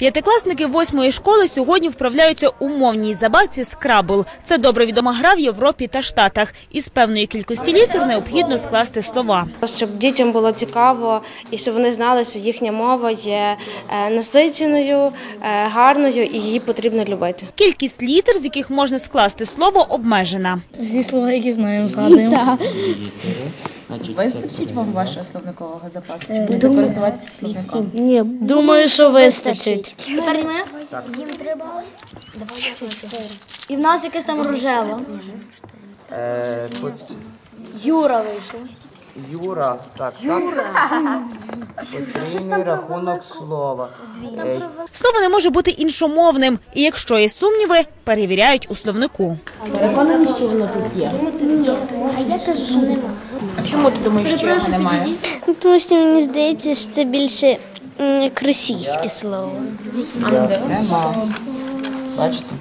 П'ятикласники восьмої школи сьогодні вправляються у мовній забавці «Скрабл». Це добре відома гра в Європі та Штатах. Із певної кількості літер необхідно скласти слова. Щоб дітям було цікаво і щоб вони знали, що їхня мова є е, насиченою, е, гарною і її потрібно любити. Кількість літер, з яких можна скласти слово, обмежена. Зі слова, які знаємо, згадуємо. Вистачить вам вашого словникового запасу? Чи будете користуватися словником? Думаю, що вистачить. Тепер ми їм треба. І в нас якесь там рожево. Е, тут Юра вийшло. Юра, так, так. Потрійний рахунок слова. Слово не може бути іншомовним. І якщо є сумніви, перевіряють у словнику. А я кажу, що немає. чому ти думаєш, що його немає? Ну, тому що мені здається, що це більше як російське слово. Нема. Бачите?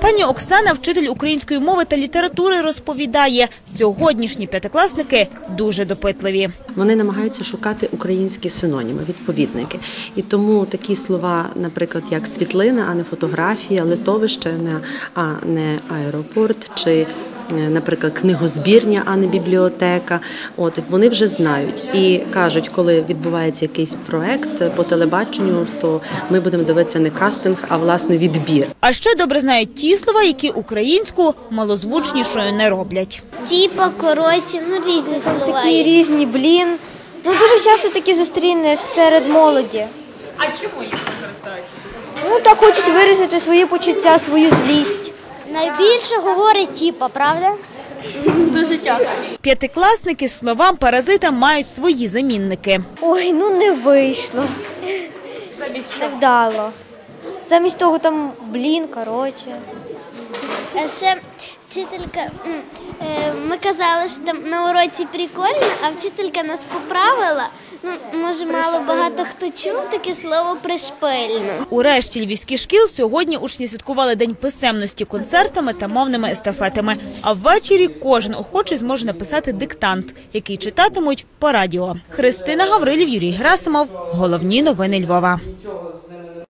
Пані Оксана, вчитель української мови та літератури, розповідає, сьогоднішні п'ятикласники дуже допитливі. Вони намагаються шукати українські синоніми, відповідники. І тому такі слова, наприклад, як світлина, а не фотографія, литовище, а не аеропорт, чи, наприклад, книгозбірня, а не бібліотека. От вони вже знають і кажуть, коли відбувається якийсь проект по телебаченню, то ми будемо дивитися не кастинг, а власне відбір. А ще добре знають ті слова, які українську малозвучнішою не роблять. Тіпа, коротше, ну різні слова. Такі різні, блін. Ну дуже часто такі зустрінеш серед молоді. А чому їх використовують? Ну так хочуть виразити свої почуття, свою злість. Найбільше говорить тіпа, правда? П'ятикласники словам паразитам мають свої замінники. Ой, ну не вийшло. Замість Не вдало. Замість того там блін, коротше. Ще вчителька, е, ми казали, що там на уроці прикольно, а вчителька нас поправила. Ну, може, мало багато хто чув таке слово пришпильно. У решті львівських шкіл сьогодні учні святкували День писемності концертами та мовними естафетами. А ввечері кожен охочий зможе написати диктант, який читатимуть по радіо. Христина Гаврилів, Юрій Герасимов. Головні новини Львова.